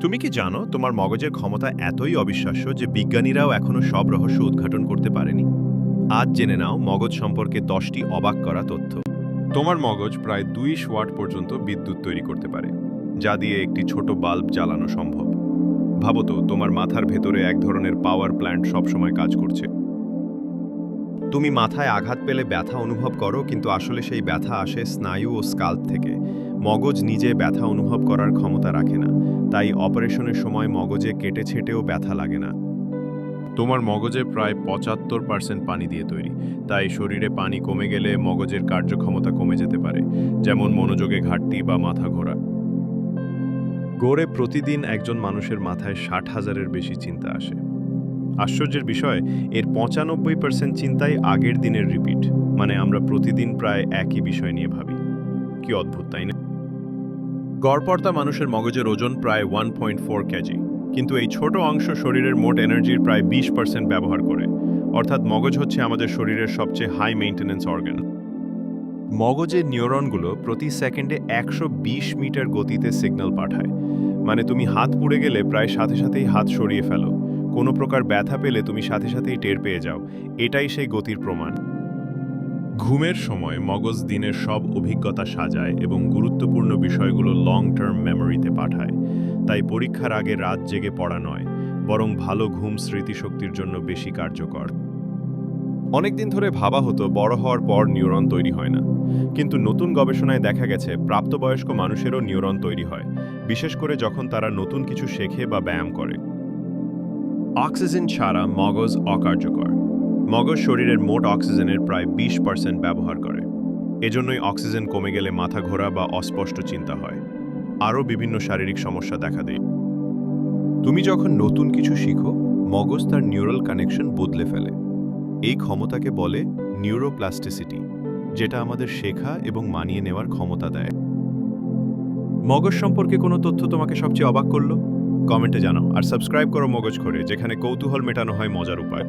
তুমি কি জানো তোমার মগজের ক্ষমতা এতই অবিশ্বাস্য যে বিজ্ঞানীরাও এখনও সব রহস্য উদ্ঘাটন করতে পারেনি? আজ জেনে নাও মগজ সম্পর্কে দশটি অবাক করা তথ্য। তোমার মগজ প্রায় দুই ওয়াট পর্যন্ত বিদ্যুৎ তৈরি করতে পারে, যা দিয়ে একটি ছোট বাল্ব জ্বালানো সম্ভব। ভাবো তো, তোমার মাথার ভেতরে এক ধরনের পাওয়ার প্ল্যান্ট সবসময় কাজ করছে। তুমি মাথায় আঘাত পেলে ব্যথা অনুভব করো, কিন্তু আসলে সেই ব্যথা আসে স্নায়ু ও স্কাল্প থেকে। মগজ নিজে ব্যথা অনুভব করার ক্ষমতা রাখে না তাই অপারেশনের সময় মগজে কেটে ছেটেও ব্যথা লাগে না। তোমার মগজে প্রায় পঁচাত্তর পার্সেন্ট পানি দিয়ে তৈরি তাই শরীরে পানি কমে গেলে মগজের কার্যক্ষমতা কমে যেতে পারে যেমন মনোযোগে ঘাটতি বা মাথা ঘোরা। গড়ে প্রতিদিন একজন মানুষের মাথায় ষাট হাজারের বেশি চিন্তা আসে। আশ্চর্যের বিষয় এর পঁচানব্বই পার্সেন্ট চিন্তাই আগের দিনের রিপিট মানে আমরা প্রতিদিন প্রায় একই বিষয় নিয়ে ভাবি। কি অদ্ভুত তাই না? গড়পড়তা মানুষের মগজের ওজন প্রায় ওয়ান পয়েন্ট ফোর কেজি কিন্তু এই ছোট অংশ শরীরের মোট এনার্জির প্রায় বিশ পার্সেন্ট ব্যবহার করে। অর্থাৎ মগজ হচ্ছে আমাদের শরীরের সবচেয়ে হাই মেইনটেনেন্স অর্গান মগজের নিউরনগুলো প্রতি সেকেন্ডে একশো বিশ মিটার গতিতে সিগন্যাল পাঠায়। মানে তুমি হাত পুড়ে গেলে প্রায় সাথে সাথেই হাত সরিয়ে ফেলো। কোনো প্রকার ব্যথা পেলে তুমি সাথে সাথেই টের পেয়ে যাও। এটাই সেই গতির প্রমাণ। ঘুমের সময় মগজ দিনের সব অভিজ্ঞতা সাজায় এবং গুরুত্বপূর্ণ বিষয়গুলো লং টার্ম মেমোরিতে পাঠায়। তাই পরীক্ষার আগে রাত জেগে পড়া নয়, বরং ভালো ঘুম স্মৃতিশক্তির জন্য বেশি কার্যকর। অনেকদিন ধরে ভাবা হতো বড় হওয়ার পর নিউরন তৈরি হয় না। কিন্তু নতুন গবেষণায় দেখা গেছে, প্রাপ্তবয়স্ক মানুষেরও নিউরন তৈরি হয়, বিশেষ করে যখন তারা নতুন কিছু শেখে বা ব্যায়াম করে। অক্সিজেন ছাড়া মগজ অকার্যকর। মগজ শরীরের মোট অক্সিজেনের প্রায় বিশ পার্সেন্ট ব্যবহার করে। এজন্যই অক্সিজেন কমে গেলে মাথা ঘোরা বা অস্পষ্ট চিন্তা হয়। আরও বিভিন্ন শারীরিক সমস্যা দেখা দেয়। তুমি যখন নতুন কিছু শিখো, মগজ তার নিউরাল কানেকশন বদলে ফেলে। এই ক্ষমতাকে বলে নিউরোপ্লাস্টিসিটি, যেটা আমাদের শেখা এবং মানিয়ে নেওয়ার ক্ষমতা দেয়। মগজ সম্পর্কে কোনো তথ্য তোমাকে সবচেয়ে অবাক করল? কমেন্টে জানাও আর সাবস্ক্রাইব করো মগজ করে যেখানে কৌতূহল মেটানো হয় মজার উপায়।